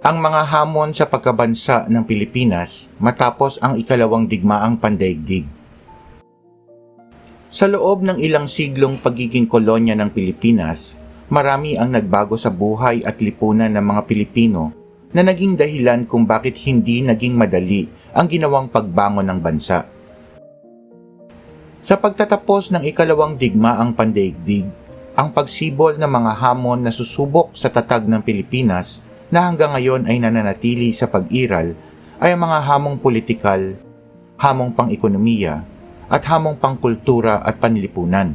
ang mga hamon sa pagkabansa ng Pilipinas matapos ang ikalawang digmaang pandaigdig. Sa loob ng ilang siglong pagiging kolonya ng Pilipinas, marami ang nagbago sa buhay at lipunan ng mga Pilipino na naging dahilan kung bakit hindi naging madali ang ginawang pagbangon ng bansa. Sa pagtatapos ng ikalawang digmaang pandaigdig, ang pagsibol ng mga hamon na susubok sa tatag ng Pilipinas na hanggang ngayon ay nananatili sa pag-iral ay ang mga hamong politikal, hamong pang-ekonomiya, at hamong pangkultura at panlipunan.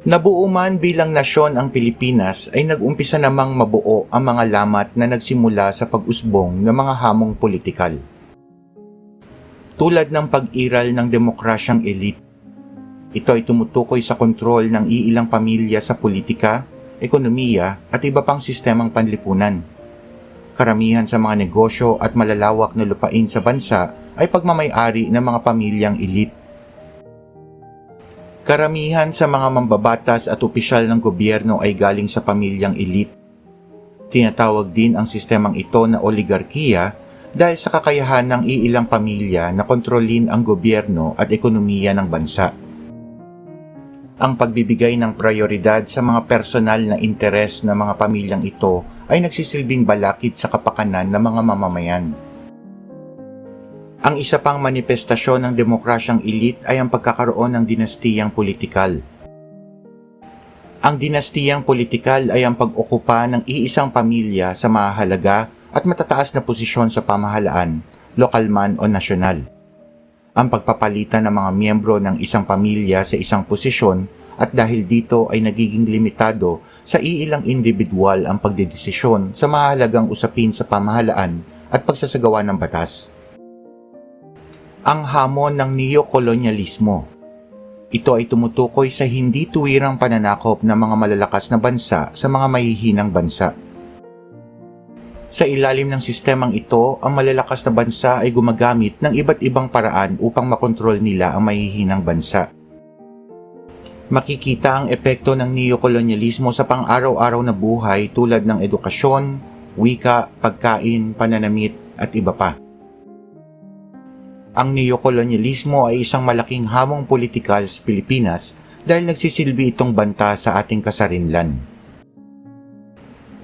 Nabuo man bilang nasyon ang Pilipinas ay nag-umpisa namang mabuo ang mga lamat na nagsimula sa pag-usbong ng mga hamong politikal. Tulad ng pag-iral ng demokrasyang elite, ito ay tumutukoy sa kontrol ng iilang pamilya sa politika, ekonomiya at iba pang sistemang panlipunan. Karamihan sa mga negosyo at malalawak na lupain sa bansa ay pagmamayari ng mga pamilyang elite. Karamihan sa mga mambabatas at opisyal ng gobyerno ay galing sa pamilyang elite. Tinatawag din ang sistemang ito na oligarkiya dahil sa kakayahan ng iilang pamilya na kontrolin ang gobyerno at ekonomiya ng bansa ang pagbibigay ng prioridad sa mga personal na interes ng mga pamilyang ito ay nagsisilbing balakid sa kapakanan ng mga mamamayan. Ang isa pang manifestasyon ng demokrasyang elite ay ang pagkakaroon ng dinastiyang politikal. Ang dinastiyang politikal ay ang pag-okupa ng iisang pamilya sa mahalaga at matataas na posisyon sa pamahalaan, lokal man o nasyonal ang pagpapalitan ng mga miyembro ng isang pamilya sa isang posisyon at dahil dito ay nagiging limitado sa iilang individual ang pagdedesisyon sa mahalagang usapin sa pamahalaan at pagsasagawa ng batas. Ang hamon ng neokolonyalismo ito ay tumutukoy sa hindi tuwirang pananakop ng mga malalakas na bansa sa mga mahihinang bansa. Sa ilalim ng sistemang ito, ang malalakas na bansa ay gumagamit ng iba't ibang paraan upang makontrol nila ang mahihinang bansa. Makikita ang epekto ng neokolonyalismo sa pang-araw-araw na buhay tulad ng edukasyon, wika, pagkain, pananamit at iba pa. Ang neokolonyalismo ay isang malaking hamong politikal sa Pilipinas dahil nagsisilbi itong banta sa ating kasarinlan.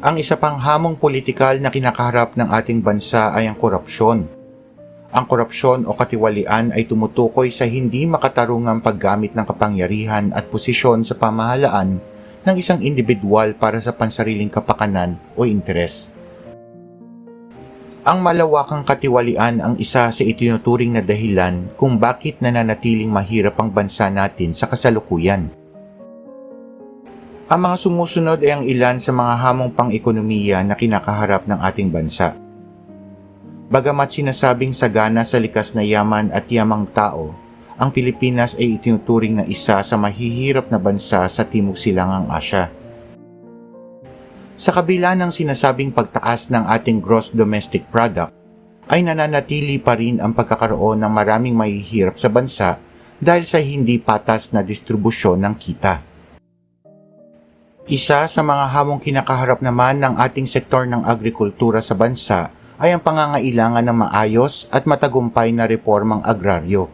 Ang isa pang hamong politikal na kinakaharap ng ating bansa ay ang korupsyon. Ang korupsyon o katiwalian ay tumutukoy sa hindi makatarungang paggamit ng kapangyarihan at posisyon sa pamahalaan ng isang individual para sa pansariling kapakanan o interes. Ang malawakang katiwalian ang isa sa itinuturing na dahilan kung bakit nananatiling mahirap ang bansa natin sa kasalukuyan. Ang mga sumusunod ay ang ilan sa mga hamong pang-ekonomiya na kinakaharap ng ating bansa. Bagamat sinasabing sagana sa likas na yaman at yamang tao, ang Pilipinas ay itinuturing na isa sa mahihirap na bansa sa Timog Silangang Asya. Sa kabila ng sinasabing pagtaas ng ating gross domestic product, ay nananatili pa rin ang pagkakaroon ng maraming mahihirap sa bansa dahil sa hindi patas na distribusyon ng kita. Isa sa mga hamong kinakaharap naman ng ating sektor ng agrikultura sa bansa ay ang pangangailangan ng maayos at matagumpay na reformang agraryo.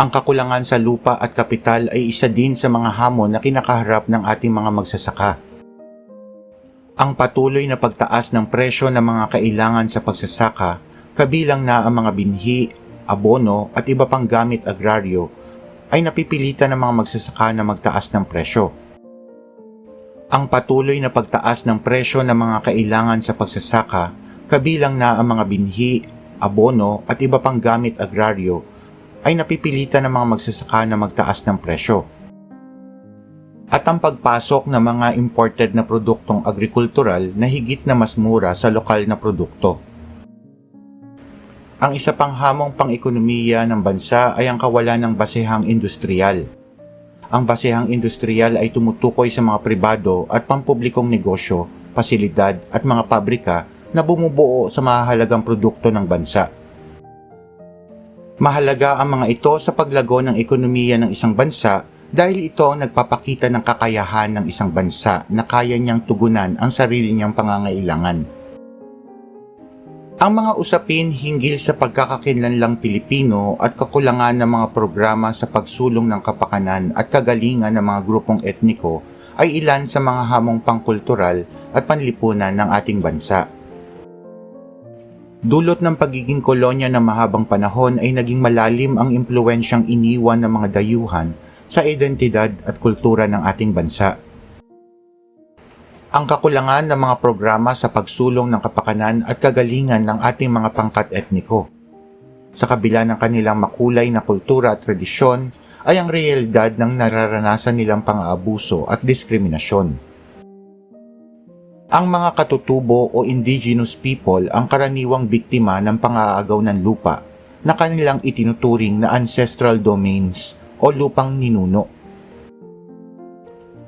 Ang kakulangan sa lupa at kapital ay isa din sa mga hamon na kinakaharap ng ating mga magsasaka. Ang patuloy na pagtaas ng presyo ng mga kailangan sa pagsasaka, kabilang na ang mga binhi, abono at iba pang gamit agraryo, ay napipilitan ng mga magsasaka na magtaas ng presyo ang patuloy na pagtaas ng presyo ng mga kailangan sa pagsasaka, kabilang na ang mga binhi, abono at iba pang gamit agraryo, ay napipilitan ng mga magsasaka na magtaas ng presyo. At ang pagpasok ng mga imported na produktong agrikultural na higit na mas mura sa lokal na produkto. Ang isa pang hamong pang-ekonomiya ng bansa ay ang kawalan ng basehang industrial ang basehang industrial ay tumutukoy sa mga pribado at pampublikong negosyo, pasilidad at mga pabrika na bumubuo sa mahalagang produkto ng bansa. Mahalaga ang mga ito sa paglago ng ekonomiya ng isang bansa dahil ito ang nagpapakita ng kakayahan ng isang bansa na kaya niyang tugunan ang sarili niyang pangangailangan. Ang mga usapin hinggil sa pagkakakilanlang Pilipino at kakulangan ng mga programa sa pagsulong ng kapakanan at kagalingan ng mga grupong etniko ay ilan sa mga hamong pangkultural at panlipunan ng ating bansa. Dulot ng pagiging kolonya ng mahabang panahon ay naging malalim ang impluensyang iniwan ng mga dayuhan sa identidad at kultura ng ating bansa. Ang kakulangan ng mga programa sa pagsulong ng kapakanan at kagalingan ng ating mga pangkat etniko. Sa kabila ng kanilang makulay na kultura at tradisyon, ay ang realidad ng nararanasan nilang pang-aabuso at diskriminasyon. Ang mga katutubo o indigenous people ang karaniwang biktima ng pang-aagaw ng lupa na kanilang itinuturing na ancestral domains o lupang ninuno.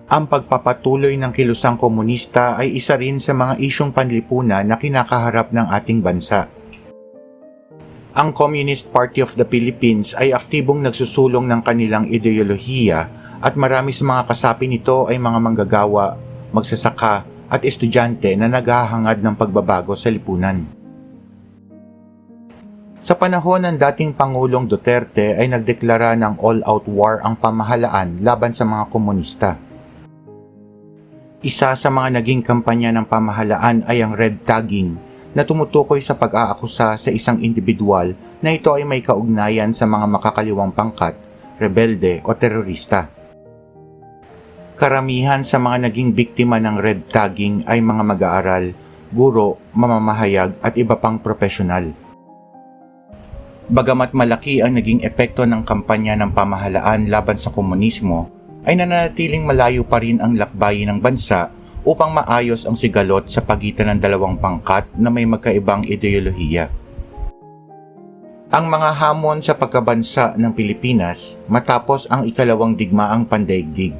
Ang pagpapatuloy ng kilusang komunista ay isa rin sa mga isyong panlipunan na kinakaharap ng ating bansa. Ang Communist Party of the Philippines ay aktibong nagsusulong ng kanilang ideolohiya at marami sa mga kasapi nito ay mga manggagawa, magsasaka at estudyante na naghahangad ng pagbabago sa lipunan. Sa panahon ng dating Pangulong Duterte ay nagdeklara ng all-out war ang pamahalaan laban sa mga komunista. Isa sa mga naging kampanya ng pamahalaan ay ang red tagging na tumutukoy sa pag-aakusa sa isang individual na ito ay may kaugnayan sa mga makakaliwang pangkat, rebelde o terorista. Karamihan sa mga naging biktima ng red tagging ay mga mag-aaral, guro, mamamahayag at iba pang profesional. Bagamat malaki ang naging epekto ng kampanya ng pamahalaan laban sa komunismo, ay nananatiling malayo pa rin ang lakbayin ng bansa upang maayos ang sigalot sa pagitan ng dalawang pangkat na may magkaibang ideolohiya. Ang mga hamon sa pagkabansa ng Pilipinas matapos ang ikalawang digmaang pandaigdig